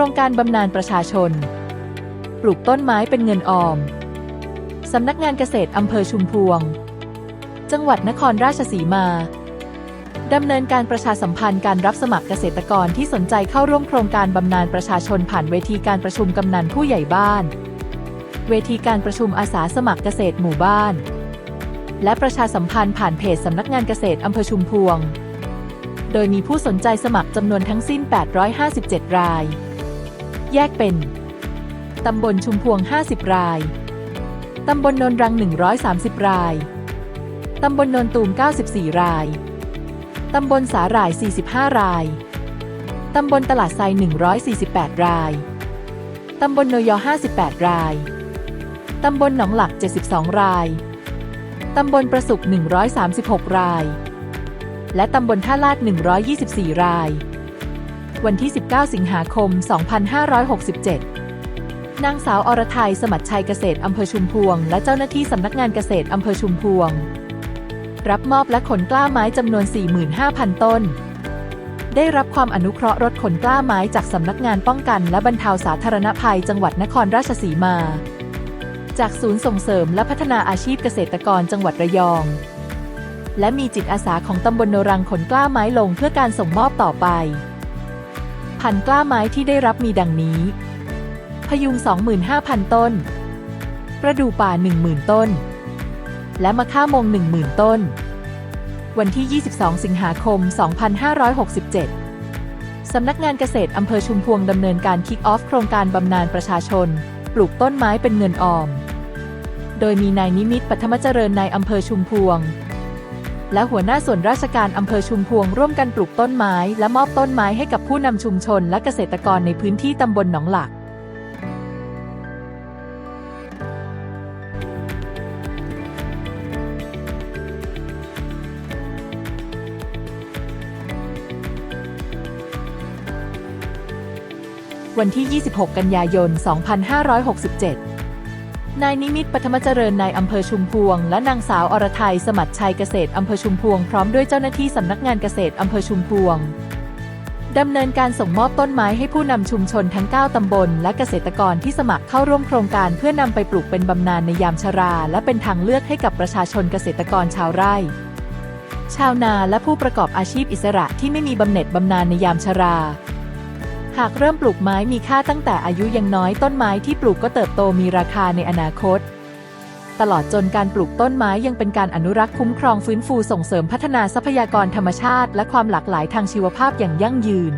ครงการบำนาญประชาชน ปลูกต้นไม้เป็นเงินออม สำนักงานเกษตรอำเภอชุมพวง จังหวัดนครราชสีมา ดำเนินการประชาสัมพันธ์การรับสมัครเกษตรกรที่สนใจเข้าร่วมโครงการบำนาญประชาชนผ่านเวทีการประชุมกำนันผู้ใหญ่บ้าน เวทีการประชุมอาสาสมัครเกษตรหมู่บ้าน และประชาสัมพันธ์ผ่านเพจสำนักงานเกษตรอำเภอชุมพวงโดยมีผู้สนใจสมัครจำนวนทั้งสิ้น 857 ราย แยกเป็น ตำบลชุมพวง 50 ราย ตำบลนนรัง 130 ราย ตำบลนนตูม 94 ราย ตำบลสาหร่าย 45 ราย ตำบลตลาดไซ148 ราย ตำบลนยอ58 ราย ตำบลหนองหลัก 72 ราย ตำบลประสุก 136 ราย และตำบลท่าลาด 124 ราย วันที่ 19 สิงหาคม 2567 นางสาวอรไทยสมัชชัยเกษตรอำเภอชุมพวง และเจ้าหน้าที่สำนักงานเกษตรอำเภอชุมพวง รับมอบและขนกล้าไม้จำนวน 45,000 ต้น ได้รับความอนุเคราะห์รถขนกล้าไม้จากสำนักงานป้องกันและบรรเทาสาธารณภัยจังหวัดนครราชสีมา จากศูนย์ส่งเสริมและพัฒนาอาชีพเกษตรกรจังหวัดระยองและมีจิตอาสาของตำบลโนรังขนกล้าไม้ลงเพื่อการส่งมอบต่อไป พันกล้าไม้ที่ได้รับมีดังนี้ พยุง 25,000 ต้น ประดู่ป่า 10,000 ต้น และมะค่ามง 10,000 ต้น วันที่ 22 สิงหาคม 2567 สำนักงานเกษตรอำเภอชุมพวงดำเนินการคิกออฟโครงการบำนาญประชาชน ปลูกต้นไม้เป็นเงินออม โดยมีนายนิมิตปัทมเจริญนายอำเภอชุมพวง และหัวหน้าส่วนราชการอำเภอชุมพวงร่วมกันปลูกต้นไม้ และมอบต้นไม้ให้กับผู้นำชุมชนและเกษตรกรในพื้นที่ตำบลหนองหลัก วันที่ 26 กันยายน 2567 นายนิมิตปฐมเจริญนายอำเภอชุมพวง และนางสาวอรไทยสมัชชัยเกษตรอำเภอชุมพวงพร้อมด้วยเจ้าหน้าที่สำนักงานเกษตรอำเภอชุมพวงดำเนินการส่งมอบต้นไม้ให้ผู้นำชุมชนทั้ง 9 ตำบล และเกษตรกรที่สมัครเข้าร่วมโครงการเพื่อนำไปปลูกเป็นบำนาญในยามชรา และเป็นทางเลือกให้กับประชาชนเกษตรกรชาวไร่ ชาวนาและผู้ประกอบอาชีพอิสระที่ไม่มีบำเหน็จบำนาญในยามชรา หากเริ่มปลูกไม้มีค่าตั้งแต่อายุยังน้อยต้นไม้ที่ปลูกก็เติบโตมีราคาในอนาคต ตลอดจนการปลูกต้นไม้ยังเป็นการอนุรักษ์คุ้มครองฟื้นฟูส่งเสริมพัฒนาทรัพยากรธรรมชาติ และความหลากหลายทางชีวภาพอย่างยั่งยืน